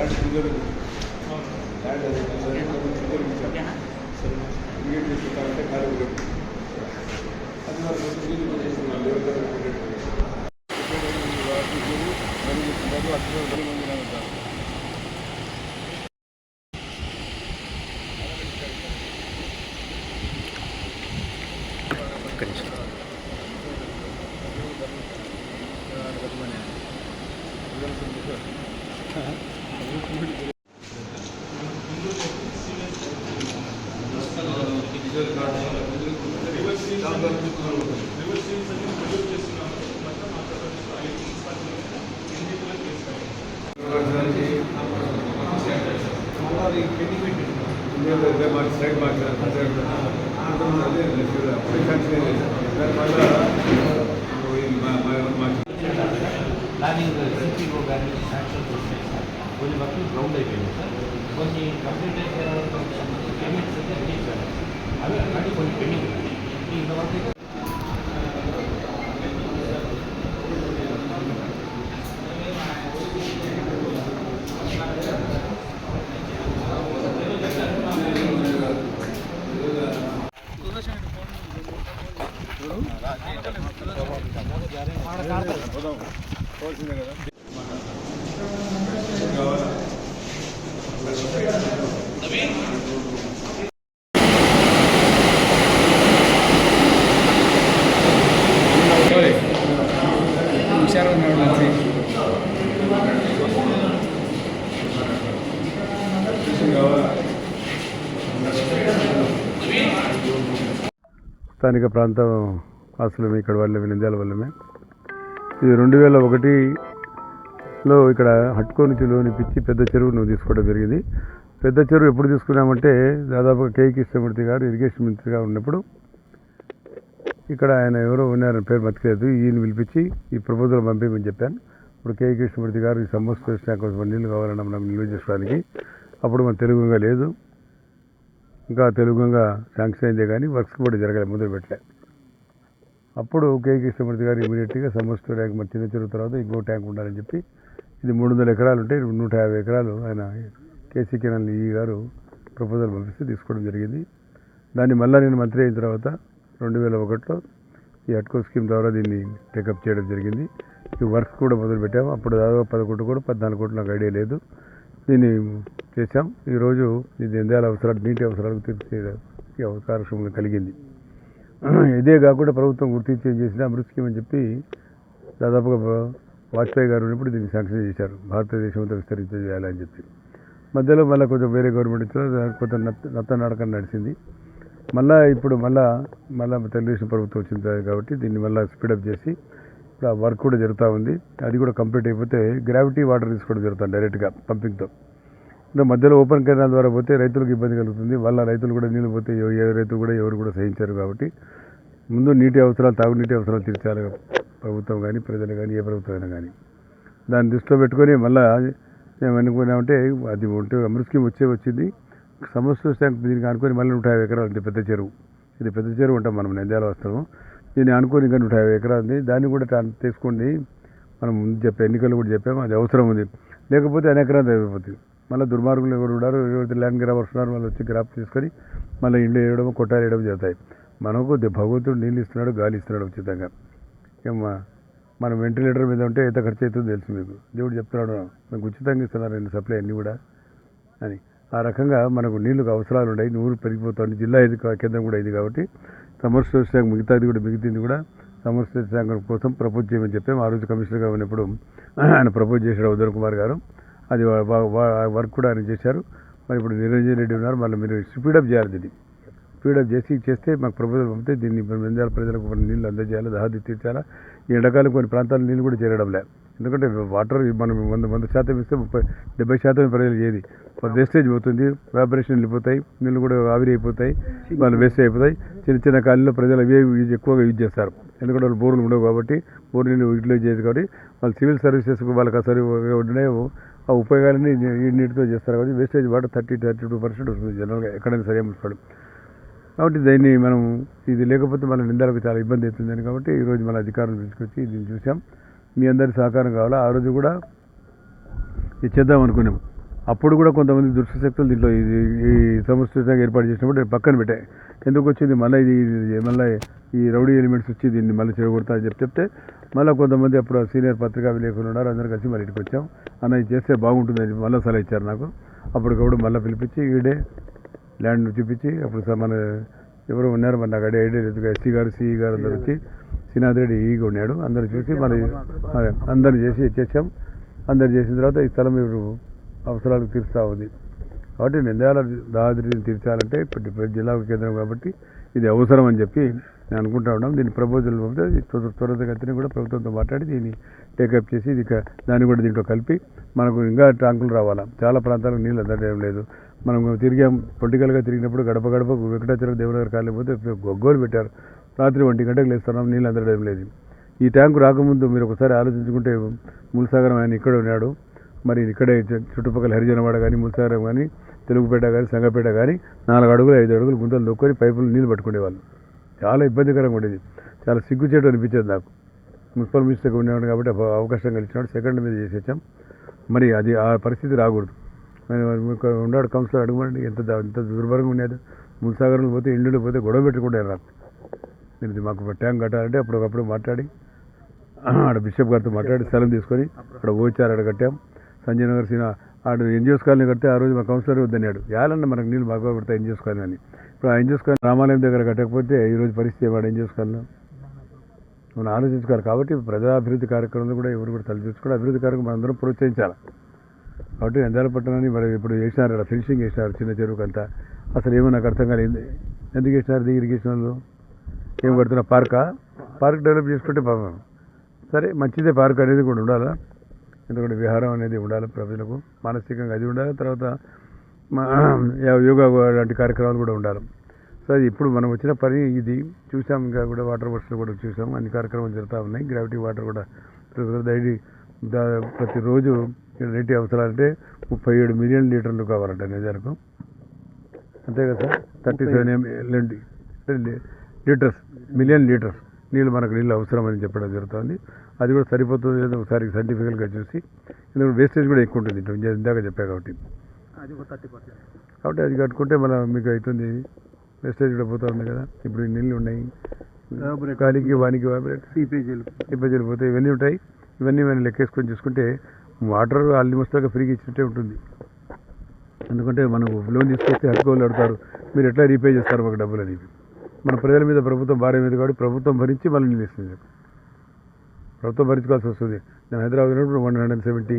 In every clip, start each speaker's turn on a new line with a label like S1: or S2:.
S1: Land అది. శ్రీధర్
S2: ఓకేనా
S1: create చేసుకుంటారంటే కార్యక్రమం అది నీళ్ళు చేస్తున్నారు. లేవర్ దగ్గర
S3: ఒక్క
S1: సైడ్ మాట్లాడారు
S4: ప్లానింగ్ సిపిఓ గారి శాంక్షన్ చేసినాయి సార్ కొన్ని వర్క్లు గ్రౌండ్ అయిపోయింది సార్ కొన్ని కంప్లీట్ అయిపోయిన పేమెంట్స్ అయితే రిలీజ్ కాలేదు అవి అలాంటి కొన్ని పెండింగ్ ఉన్నాయి ఇంతవరకు అయితే
S1: స్థానిక ప్రాంతం వాసులమే ఇక్కడ వాళ్ళమే నంద్యాల వాళ్ళమే. ఇది రెండు వేల ఒకటిలో ఇక్కడ హట్కో నుంచి లోని పిచ్చి పెద్ద చెరువును తీసుకోవడం జరిగింది. పెద్ద చెరువు ఎప్పుడు తీసుకున్నామంటే దాదాపుగా కే. కృష్ణమూర్తి గారు ఇరిగేషన్ మంత్రిగా ఉన్నప్పుడు ఇక్కడ ఆయన ఎవరో ఉన్నారని పేరు మతికలేదు ఈయన పిలిపించి ఈ ప్రపోజల్ పంపించమని చెప్పాను. ఇప్పుడు కే. కృష్ణమూర్తి గారు ఈ సమస్య శాఖ కోసం నీళ్ళు కావాలన్నా మనం నిల్వ చేసుకోవడానికి. అప్పుడు మన తెలుగుగా లేదు. ఇంకా తెలుగుగా శాంక్షన్ అయిందే కానీ వర్క్స్ కూడా జరగలేదు మొదలు పెట్టలే. అప్పుడు కే. కృష్ణమూర్తి గారు ఇమీడియట్గా సమస్త ట్యాంక్ మరి చిన్న చెరువు తర్వాత ఇంకో ట్యాంక్ ఉండాలని చెప్పి ఇది మూడు వందల ఎకరాలు ఉంటే నూట యాభై ఎకరాలు ఆయన కేసీ కిరణ్ ఈ గారు ప్రపోజల్ పంపిస్తే తీసుకోవడం జరిగింది. దాన్ని మళ్ళీ నేను మంత్రి అయిన తర్వాత రెండు వేల ఒకటిలో ఈ అట్కో స్కీమ్ ద్వారా దీన్ని టేకప్ చేయడం జరిగింది. ఈ వర్క్స్ కూడా మొదలు పెట్టాము. అప్పుడు దాదాపు పదకొండు కూడా పద్నాలుగు కోట్లు నాకు ఐడియా లేదు. దీన్ని చేశాం. ఈరోజు ఇది ఎందాల అవసరాలు నీటి అవసరాలకు తీర్చే అవకాశం కలిగింది. ఇదే కాకుండా ప్రభుత్వం గుర్తించి ఏం చేసిన అమృత్ స్కీమ్ అని చెప్పి దాదాపుగా వాజ్పేయి గారు ఉన్నప్పుడు దీన్ని శాంక్షన్ చేశారు. భారతదేశం అంతా విస్తరించేయాలని చెప్పి. మధ్యలో మళ్ళీ కొంచెం వేరే గవర్నమెంట్ ఇచ్చిన కొంత కొంచెం నత్త నత్త నడిచింది. మళ్ళా ఇప్పుడు మళ్ళా మళ్ళా తెలుగుదేశం ప్రభుత్వం వచ్చింది కాబట్టి దీన్ని మళ్ళీ స్పీడప్ చేసి ఇప్పుడు వర్క్ కూడా జరుగుతూ ఉంది. అది కూడా కంప్లీట్ అయిపోతే గ్రావిటీ వాటర్ తీసుకోవడం జరుగుతుంది డైరెక్ట్గా పంపింగ్తో ఇంకా మధ్యలో ఓపెన్ కెనాల్ ద్వారా పోతే రైతులకు ఇబ్బంది కలుగుతుంది. వాళ్ళ రైతులు కూడా నీళ్ళు పోతే ఏ రైతు కూడా ఎవరు కూడా సహించారు కాబట్టి ముందు నీటి అవసరాలు తాగునీటి అవసరాలు తీర్చాలి ప్రభుత్వం కానీ ప్రజలు కానీ ఏ ప్రభుత్వం అయినా కానీ దాన్ని దృష్టిలో పెట్టుకొని మళ్ళీ మేము అనుకున్నామంటే అది ఉంటే అమృత్ స్కీమ్ వచ్చే వచ్చింది. సమస్య వస్తే దీనికి అనుకొని మళ్ళీ నూట యాభై ఎకరాలు ఉంది పెద్ద చెరువు. ఇది పెద్ద చెరువు ఉంటాం మనం నంద్యాల వస్తాము దీన్ని అనుకోని ఇంకా నూట యాభై ఎకరాలు ఉంది దాన్ని కూడా తీసుకోండి మనం ముందు చెప్పే ఎన్నికలు కూడా చెప్పాము. అది అవసరం ఉంది. లేకపోతే అనేక ఎకరాలు అయిపోతుంది. మళ్ళీ దుర్మార్గులు ఎవరు ఉన్నారు? ఎవరైతే ల్యాండ్ గ్రాబర్స్ ఉన్నారు వాళ్ళు వచ్చి గ్రాప్ తీసుకొని మళ్ళీ ఇండ్లు వేయడం కొట్టాలు వేయడం జరుగుతాయి. మనకు భగవంతుడు నీళ్ళు ఇస్తున్నాడు గాలి ఇస్తున్నాడు ఉచితంగా. ఏమ్మా మనం వెంటిలేటర్ మీద ఉంటే ఎంత ఖర్చు అవుతుందో తెలుసు మీకు. దేవుడు చెప్తున్నాడు మీకు ఉచితంగా ఇస్తున్నారు రెండు సప్లై అన్నీ కూడా అని. ఆ రకంగా మనకు నీళ్ళకు అవసరాలు ఉన్నాయి. నూరు పెరిగిపోతుంది. జిల్లా ఇది కేంద్రం కూడా ఇది కాబట్టి సమస్య శాఖ మిగతాది కూడా మిగిలింది కూడా సమస్య శాఖ కోసం ప్రపోజ్ చేయమని చెప్పాము ఆ రోజు కమిషనర్గా ఉన్నప్పుడు ఆయన ప్రపోజ్ చేశాడు ఉదయ్ కుమార్ గారు. అది వర్క్ కూడా ఆయన చేశారు. మరి ఇప్పుడు నిరంజన్ రెడ్డి ఉన్నారు. మళ్ళీ మీరు స్పీడప్ చేయాలి దీన్ని స్పీడప్ చేసి చేస్తే మాకు ప్రభుత్వం పంపితే దీన్ని నంద్యాల ప్రజలకు కొన్ని నీళ్ళు అందజేయాలి దాహది తీర్చాలా. ఈ ఎండాకాలం కొన్ని ప్రాంతాల నీళ్ళు కూడా చేరడం లే. ఎందుకంటే వాటర్ మనం వంద వంద శాతం ఇస్తే ముప్పై డెబ్బై శాతం ప్రజలు ఏది. వేస్టేజ్ పోతుంది వ్యాపరేషన్ వెళ్ళిపోతాయి నీళ్ళు కూడా ఆవిరి అయిపోతాయి వాళ్ళు వేస్ట్ అయిపోతాయి. చిన్న చిన్న కాలంలో ప్రజలు అవే యూజ్ ఎక్కువగా యూజ్ చేస్తారు. ఎందుకంటే వాళ్ళు బోర్లు ఉండవు కాబట్టి బోర్ నీళ్ళు యూటిలైజ్ చేయదు కాబట్టి వాళ్ళు సివిల్ సర్వీసెస్ వాళ్ళకి సరిగా ఉన్నాయో ఆ ఉపయోగాలన్నీ ఈ నీటితో చేస్తారు కాబట్టి wastage water thirty thirty two percent వస్తుంది జనరల్గా ఎక్కడైనా సరే మున్సిపల్ కాబట్టి దీన్ని మనం ఇది లేకపోతే మన నిందాలకు చాలా ఇబ్బంది అవుతుందని కాబట్టి ఈరోజు మన అధికారులు తీసుకొచ్చి దీన్ని చూసాం మీ అందరి సహకారం కావాలా? ఆ రోజు కూడా ఇది చేద్దాం అనుకున్నాం. అప్పుడు కూడా కొంతమంది దుష్టశక్తులు దీంట్లో ఇది ఈ సంస్థగా ఏర్పాటు చేసినప్పుడు పక్కన పెట్టాయి ఎందుకు వచ్చింది? మళ్ళీ ఇది మళ్ళీ ఈ రౌడీ ఎలిమెంట్స్ వచ్చి దీన్ని మళ్ళీ చెడగొడతా అని చెప్పి చెప్తే మళ్ళీ కొంతమంది అప్పుడు సీనియర్ పత్రికా విలేకరులు ఉన్నారు. అందరూ కలిసి మళ్ళీ ఇంటికి వచ్చాం. అన్న ఇది చేస్తే బాగుంటుందని మళ్ళీ సలహా ఇచ్చారు నాకు. అప్పటికప్పుడు మళ్ళీ పిలిపించి ఈడే ల్యాండ్ చూపించి అప్పుడు స- మన ఎవరు ఉన్నారు మరి నాకు ఐడియా ఐడియా లేదు. ఎస్సీ గారు సిఈ గారు అందరు వచ్చి శ్రీనాథ్ రెడ్డి ఈగా ఉన్నాడు. అందరు చూసి మన అందరిని అందరు చేసి ఇచ్చేసాం. అందరు చేసిన తర్వాత ఈ స్థలం మీరు అవసరాలకు తీరుస్తూ ఉంది. కాబట్టి నిందాల దాదాపు తీర్చాలంటే ఇప్పుడు ఇప్పుడు జిల్లా కేంద్రం కాబట్టి ఇది అవసరం అని చెప్పి నేను అనుకుంటా ఉన్నాం. దీని ప్రపోజల్ పంపితే త్వర- కూడా ప్రభుత్వంతో మాట్లాడి దీన్ని టేకప్ చేసి ఇది దాన్ని కూడా దీంట్లో కలిపి మనకు ఇంకా ట్యాంకులు రావాలా. చాలా ప్రాంతాలకు నీళ్ళు అందడం లేదు. మనం తిరిగాం పొలిటికల్గా తిరిగినప్పుడు గడప గడప వెంకటాచలం గారు కాలేకపోతే గొగ్గోలు పెట్టారు. రాత్రి ఒంటి గంటకు లేస్తున్నాం నీళ్ళు అందడం లేదు. ఈ ట్యాంకు రాకముందు మీరు ఒకసారి ఆలోచించుకుంటే ములసాగరం ఆయన ఇక్కడ ఉన్నాడు. మరి ఇక్కడే చుట్టుపక్కల హరిజనవాడ కానీ ములసాగరం కానీ తెలుగుపేట కానీ సంగపేట కానీ నాలుగు అడుగులు ఐదు అడుగులు గుంతలు నొక్కొని పైపులు నీళ్ళు పట్టుకునేవాళ్ళు. చాలా ఇబ్బందికరంగా ఉండేది. చాలా సిగ్గుచేటు అనిపించేది నాకు. మున్సిపల్ మినిస్టర్గా ఉండేవాడు కాబట్టి అవకాశం కలిసినాడు సెకండ్ మీద చేసేచ్చాం మరి అది ఆ పరిస్థితి రాకూడదు. ఉన్నాడు కౌన్సిలర్ అడగమండి ఎంత ఎంత దుర్భరంగా ఉండేది? ముసాగరంలో పోతే ఇండ్లు పోతే గొడవ పెట్టుకుంటారు రాత్రి మీరు ఇది మాకు ట్యాంక్ కట్టాలంటే అప్పటికప్పుడు మాట్లాడి ఆడ బిషప్ గారితో మాట్లాడి స్థలం తీసుకొని అక్కడ ఓచారు ఆడ కట్టాం. సంజయ్ నగర్ సీన ఆడు ఎన్జిఓస్ కాలనీ కడితే ఆ రోజు మా కౌన్సిలర్ వద్దన్నాడు. యాలన్న మనకు నీళ్ళు బాగా పెడతా ఎన్జిఓస్ కాలనీ అని. ఇప్పుడు ఆ ఎన్జిఓస్ కాలనీ రామాలయం దగ్గర కట్టకపోతే ఈ రోజు పరిస్థితి ఏమాడు ఎన్జిఓస్ కాలనీ? మనం ఆలోచించుకోవాలి. కాబట్టి ప్రజా అభివృద్ధి కూడా ఎవరు కూడా తలచుకొని అభివృద్ధి కార్యక్రమం మనందరం ప్రోత్సహించాలి. కాబట్టి నంద్యాల పట్టణాన్ని మరి ఇప్పుడు వేసినారు అలా ఫినిషింగ్ వేసినారు చిన్న చెరువుకి అంతా అసలు ఏమో నాకు అర్థం కాలేదు. ఎందుకు వేసినారు దిగి ఇరిగేషన్ వాళ్ళు? ఏం కడుతున్నా పార్కా? పార్క్ డెవలప్ చేసుకుంటే పాపం. సరే మంచిదే పార్క్ అనేది కూడా ఉండాలా? ఎందుకంటే విహారం అనేది ఉండాలి ప్రజలకు? మానసికంగా అది ఉండాలి? తర్వాత మా యోగా లాంటి కార్యక్రమాలు కూడా ఉండాలి. సో అది ఇప్పుడు మనం వచ్చిన పని ఇది. చూసాం ఇంకా కూడా వాటర్ వర్క్స్లో కూడా చూసాం. అన్ని కార్యక్రమాలు జరుగుతూ ఉన్నాయి. గ్రావిటీ వాటర్ కూడా డైలీ ప్రతిరోజు నీటి అవసరాలంటే ముప్పై ఏడు మిలియన్ లీటర్లు కావాలంట నిజానికి. అంతే కదా sir? Thirty seven litres million litres నీళ్ళు మనకు నీళ్ళు అవసరం అని చెప్పడం జరుగుతుంది. అది కూడా సరిపోతుంది లేదో ఒకసారి సైంటిఫికల్గా చూసి ఎందుకంటే వేస్టేజ్ కూడా ఎక్కువ ఉంటుంది. ఇందాక చెప్పా కాబట్టి. కాబట్టి అది కట్టుకుంటే మన మీకు అవుతుంది. వేస్టేజ్ కూడా పోతుంది కదా. ఇప్పుడు ఈ నీళ్ళు ఉన్నాయి. గాలికి వానికి
S2: సిపేజీలు
S1: ఇబ్బందులు పోతాయి. ఇవన్నీ ఉంటాయి. ఇవన్నీ మనం లెక్కేసుకొని చూసుకుంటే వాటర్ ఆల్మోస్ట్ దాకా ఫ్రీగా ఇచ్చినట్టే ఉంటుంది. ఎందుకంటే మనం లోన్ తీసుకొస్తే హక్కులు అడుగుతారు మీరు ఎట్లా రీపే చేస్తారు మాకు డబ్బులు అనేది? మన ప్రజల మీద ప్రభుత్వం భార్య మీద కాబట్టి ప్రభుత్వం భరించి మళ్ళీ నిలుస్తుంది ప్రభుత్వం భరించుకోవాల్సి వస్తుంది. నేను హైదరాబాద్ ఉన్నప్పుడు one hundred seventy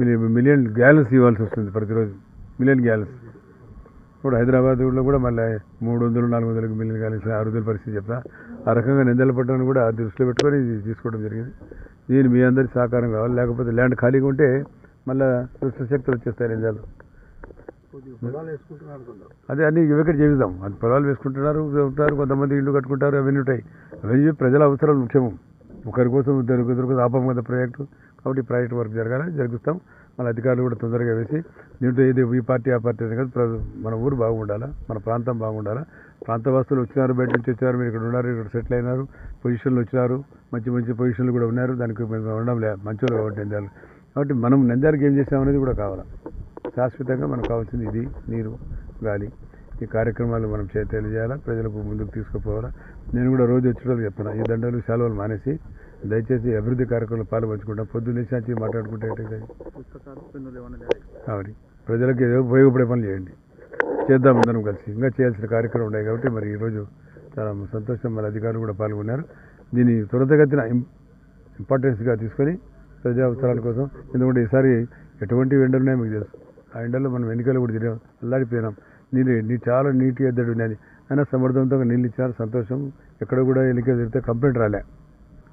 S1: million million gallons ఇవ్వాల్సి వస్తుంది ప్రతిరోజు. మిలియన్ గ్యాలెన్స్ ఇప్పుడు హైదరాబాద్లో కూడా మళ్ళీ మూడు వందలు నాలుగు వందలకు మిలియన్ గ్యాలెన్స్ ఆరు వందల పరిస్థితి చెప్తా. ఆ రకంగా నిందలు పట్టడానికి కూడా దృష్టిలో పెట్టుకొని ఇది తీసుకోవడం జరిగింది. దీని మీ అందరి సహకారం కావాలి. లేకపోతే ల్యాండ్ ఖాళీగా ఉంటే మళ్ళీ దుష్ట శక్తులు వచ్చేస్తాయి నిజాలు అదే అన్ని యువకటి జీవితం అది పొలాలు వేసుకుంటున్నారు ఉంటారు కొంతమంది ఇల్లు కట్టుకుంటారు అవన్నీ ఉంటాయి. అవన్నీ ప్రజల అవసరాలు ముఖ్యము. ఒకరి కోసం ఇద్దరు ఇద్దరు కోసం ఆపం కదా ప్రాజెక్టు. కాబట్టి ప్రాజెక్ట్ వర్క్ జరగాలి జరిగిస్తాం మన అధికారులు కూడా తొందరగా వేసి దీంట్లో ఏది ఈ పార్టీ ఆ పార్టీ అని కాదు మన ఊరు బాగుండాలా? మన ప్రాంతం బాగుండాలా? ప్రాంత వాసులు వచ్చినారు బయట నుంచి వచ్చినారు మీరు ఇక్కడ ఉన్నారు ఇక్కడ సెటిల్ అయినారు పొజిషన్లు వచ్చినారు మంచి మంచి పొజిషన్లు కూడా ఉన్నారు దానికి మేము ఉండడం లే మంచోళ్ళు కాబట్టి నంద్యాలు కాబట్టి మనం నంద్యాలకు ఏం చేసామనేది కూడా కావాలా? శాశ్వతంగా మనకు కావాల్సింది ఇది నీరు గాలి. ఈ కార్యక్రమాలు మనం చే తెలియజేయాలా? ప్రజలకు ముందుకు తీసుకుపోవాలా? నేను కూడా రోజు వచ్చేటోళ్ళు చెప్తున్నా ఈ దండలు సెలవులు మానేసి దయచేసి అభివృద్ధి కార్యక్రమాలు పాలు పంచుకుంటాం పొద్దున్నే లేచి మాట్లాడుకుంటే కాబట్టి ప్రజలకు ఏదో ఉపయోగపడే పనులు చేయండి. చేద్దాం అందరం కలిసి. ఇంకా చేయాల్సిన కార్యక్రమం ఉన్నాయి కాబట్టి మరి ఈరోజు చాలా సంతోషం. మన అధికారులు కూడా పాల్గొన్నారు. దీన్ని త్వరితగతిన ఇంపార్టెన్స్గా తీసుకొని ప్రజా అవసరాల కోసం ఎందుకంటే ఈసారి ఎటువంటి ఎండలు ఉన్నాయో మీకు తెలుసు. ఆ ఎండల్లో మనం ఎన్నికలు కూడా తిరిగాం అల్లాడిపోయినాం. నీళ్ళు నీ చాలా నీటి ఎద్దడి ఉన్నది అయినా సమర్థవంతంగా నీళ్ళు ఇచ్చారు. సంతోషం. ఎక్కడ కూడా ఎన్నికలు తిరిగితే కంప్లైంట్ రాలే.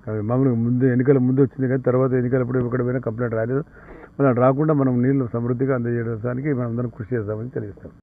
S1: మామూలుగా ముందు ఎన్నికల ముందు వచ్చింది కానీ తర్వాత ఎన్నికలప్పుడు ఎక్కడ పోయినా కంప్లైంట్ రాలేదు. మనం రాకుండా మనం నీళ్ళు సమృద్ధిగా అందజేయడానికి మనం అందరం కృషి చేస్తామని తెలియజేస్తాం.